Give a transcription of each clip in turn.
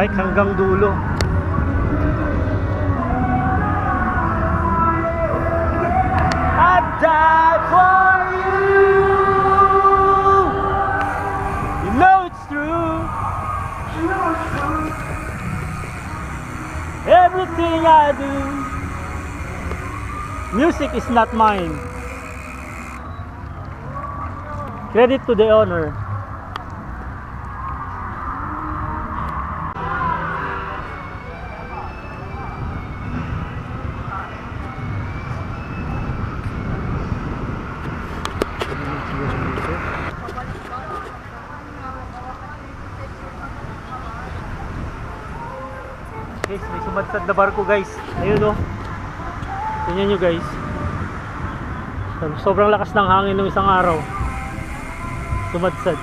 Bike hanggang dulo. I'd die for you. You know it's true. Everything I do. Music is not mine. Credit to the owner. Guys, may sumadsad na barko guys. Ayun oh. Tingnan nyo guys. Sobrang lakas ng hangin ng isang araw. Sumadsad.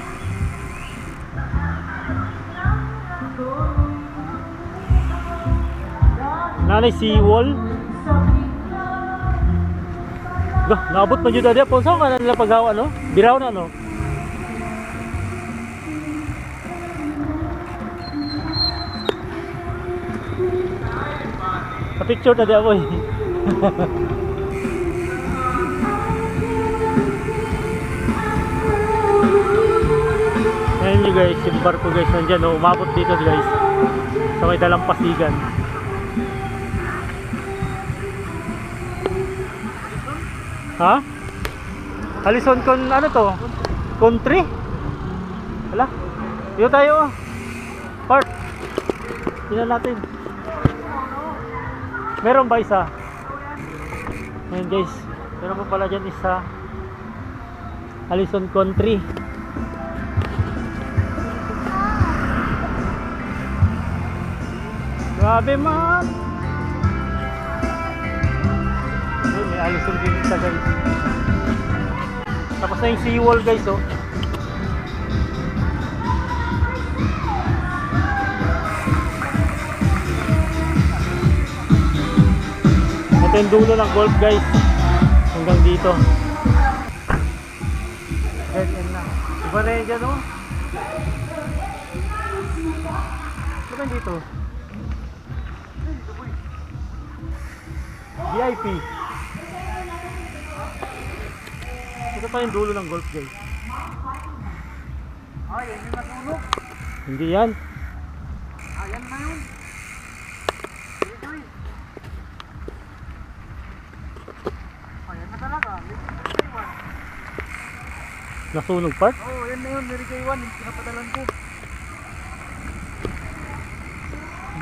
Nanay seawall. Naabot pa dyan dati. Ponso ka na nila paghawa, no? Biraw na, no? Pa-picture na di eh. Ayan nyo guys, yung barko guys nandyan, no? umabot dito guys. Sa may dalampasigan. Ha? Alison kon ano to? Country? Wala. Dito tayo. oh. Park. Tingnan natin. Meron ba isa? Ayan guys. Meron pa pala dyan isa. Alison Country. Grabe man. Ayun, may Alison din isa guys. Tapos na yung seawall guys oh. Ito yung dulo ng golf guys. Hanggang dito. Dead end na. Iba na yun dyan oh. Ano ba yun dito? VIP. Ito pa yung dulo ng golf guys. Ay, yan yung natulog. Hindi yan. Ayan na yun. Dito eh. Ayan na talaga. Mary Kay One. Nasunog part. Oo, oh, yan na yun. Mary Kay One. Yung pinapadalan ko.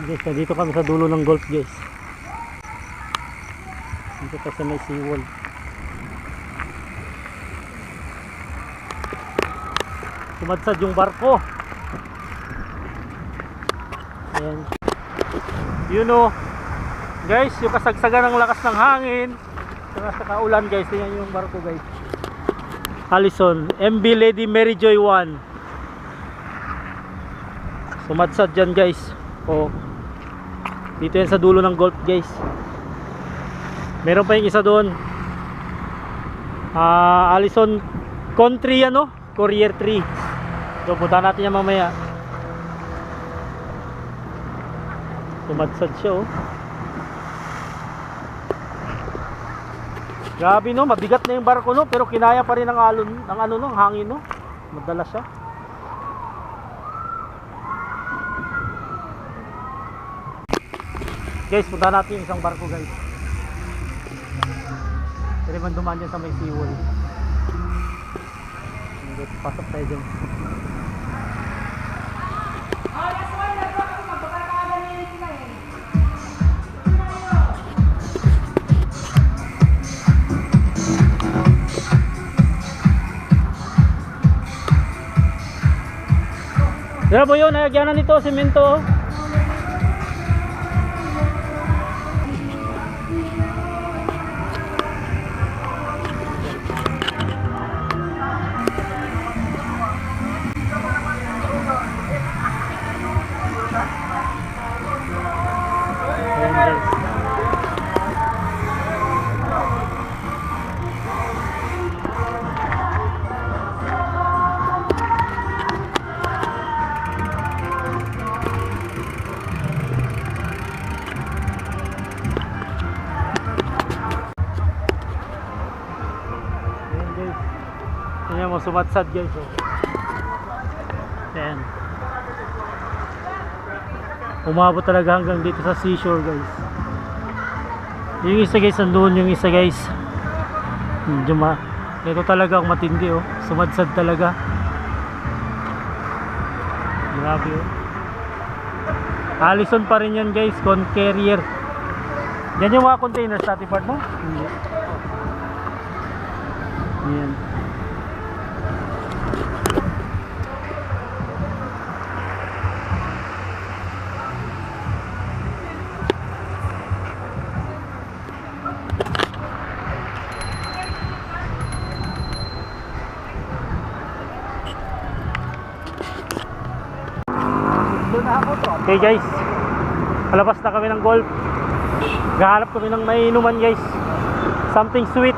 Guys, dito kami sa dulo ng golf guys. Dito pa sa may seawall. Sumadsad yung barko. Ayan. You know, guys, yung kasagsagan ng lakas ng hangin, saka sa kaulan guys, tingnan yung barko guys. Allison, MB Lady Mary Joy 1. Sumadsad dyan guys. Oh. Dito yan sa dulo ng golf guys. Meron pa yung isa doon. Ah, Allison Country ano? Courier 3. So punta natin yan mamaya. Sumadsad siya oh. Grabe no, mabigat na yung barko no, pero kinaya pa rin ng alon, ng ano no, ng hangin no. Madala siya. Guys, punta natin isang barko guys. Pwede man dumaan dyan sa may seawall. Pasok tayo dyan. Grabe yun, nagyanan nito, simento. Sumatsad guys. Oh. Ayan. Umabot talaga hanggang dito sa seashore guys. Yung isa guys, nandun yung isa guys. Medyo ma... Ito talaga ang matindi oh. Sumadsad talaga. Grabe oh. Allison pa rin yan guys, con carrier. Yan yung mga containers natin part mo? Hindi. Yan. Okay guys, palabas na kami ng golf. Gahanap kami ng mainuman guys. Something sweet.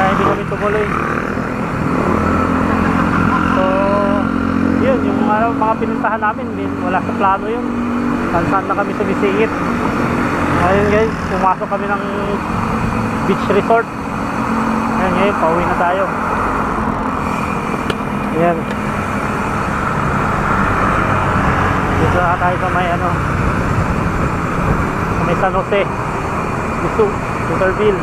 Ay, hindi kami tumuloy. So, yun, yung mga, mga pinuntahan namin, din, wala sa plano yun. Saan-saan na kami sumisingit. Ngayon guys, pumasok kami ng beach resort. Ngayon, ngayon, pauwi na tayo. Ayan. Dito na tayo sa may ano, sa may San Jose. Gusto, Gusterville.